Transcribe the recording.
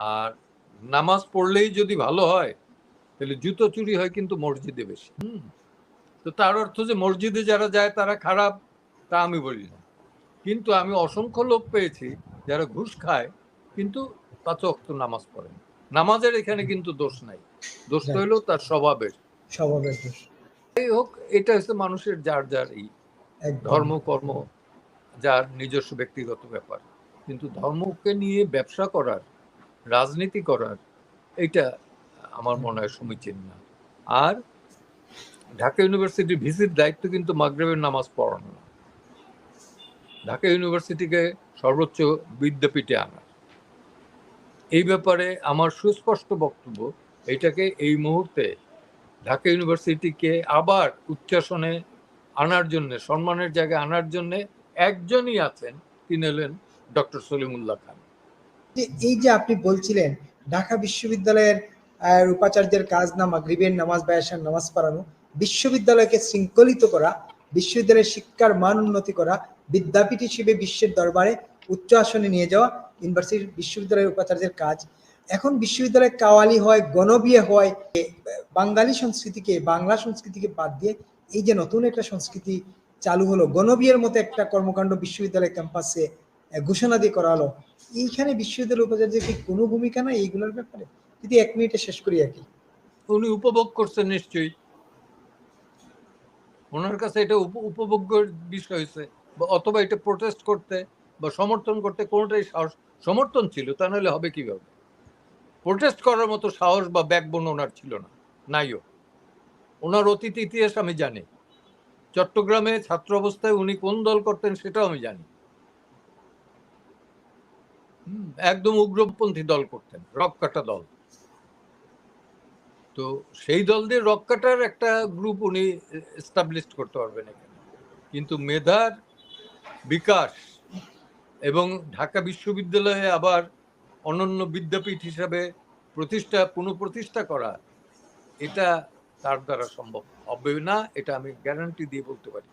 আর নামাজ পড়লেই যদি ভালো হয় তাহলে জুতো চুরি হয় কিন্তু মসজিদে বেশি। হুম। তো তার অর্থ যে মসজিদে যারা যায় তারা খারাপ তা আমি বলি না। কিন্তু আমি অসংখ্য লোক পেয়েছি যারা ঘুষ খায় কিন্তু পাঁচ অক্ত নামাজ পড়েন নামাজের এখানে কিন্তু দোষ নাই। দোষ Right. হলো তার স্বভাবের। স্বভাবের দোষ। যাই হোক এটা হচ্ছে মানুষের যার যার এই। ধর্ম কর্ম যার নিজস্ব ব্যক্তিগত ব্যাপার। কিন্তু ধর্মকে নিয়ে ব্যবসা করার রাজনীতি করার এটা আমার মনে হয় সমীচীন না। আর ঢাকা ইউনিভার্সিটির ভিসির দায়িত্ব কিন্তু মাগরেবের নামাজ পড়ানো। না ঢাকা ইউনিভার্সিটিকে সর্বোচ্চ বিদ্যাপীঠে আনা। এই ব্যাপারে আমার সুস্পষ্ট বক্তব্য এটাকে এই মুহূর্তে ঢাকা ইউনিভার্সিটিকে আবার উচ্চাসনে আনার জন্য, সম্মানের জায়গায় আনার জন্য একজনই আছেন, তিনি হলেন ডক্টর সলিমুল্লাহ খান। যে এই যে আপনি বলছিলেন, ঢাকা বিশ্ববিদ্যালয়ের উপাচার্যের কাজ না মাগরিবের নামাজ বায়াসার নামাজ পড়ানো, বিশ্ববিদ্যালয়কে শৃঙ্খলিত করা, বিশ্ববিদ্যালয়ের শিক্ষার মান উন্নতি করা, বিদ্যাপীঠ হিসেবে বিশ্বের দরবারে উচ্চ আসনে নিয়ে যাওয়া, ইউনিভার্সিটির বিশ্ববিদ্যালয়ের উপাচার্যের কাজ। এখন বিশ্ববিদ্যালয়ে কাওয়ালি হয়, গণবিয়ে হয় বাঙালি সংস্কৃতিকে, বাংলা সংস্কৃতিকে বাদ দিয়ে এই যে নতুন একটা সংস্কৃতি চালু হলো, গণবিয়ের মতো একটা কর্মকাণ্ড বিশ্ববিদ্যালয় ক্যাম্পাসে ঘোষণা দিয়ে করা হলো। এইখানে বিশ্ববিদ্যালয় উপাচার্যের কি কোনো ভূমিকা নাই এইগুলোর ব্যাপারে? যদি এক মিনিটে শেষ করি আর কি উনি উপভোগ করছেন নিশ্চয়ই। ওনার কাছে এটা উপ- উপভোগ্যের বিষয় হয়েছে। অথবা এটা প্রোটেস্ট করতে বা সমর্থন করতে কোনোটাই সাহস সমর্থন ছিল, তা নাহলে হবে কীভাবে? প্রোটেস্ট করার মতো সাহস বা ব্যাকবোন ওনার ছিল না। নাইও ওনার অতীত ইতিহাস আমি জানি। চট্টগ্রামে ছাত্র অবস্থায় উনি কোন দল করতেন সেটাও আমি জানি। একদম উগ্রপন্থী দল করতেন, রক কাটা দল। তো সেই দল দিয়ে রক কাটার একটা গ্রুপ উনি এস্টাবলিশ করতে পারবেন এখানে। কিন্তু মেধার বিকাশ এবং ঢাকা বিশ্ববিদ্যালয়ে আবার অনন্য বিদ্যাপীঠ হিসাবে প্রতিষ্ঠা, পুনঃপ্রতিষ্ঠা করা, এটা তার দ্বারা সম্ভব হবে না, এটা আমি গ্যারান্টি দিয়ে বলতে পারি।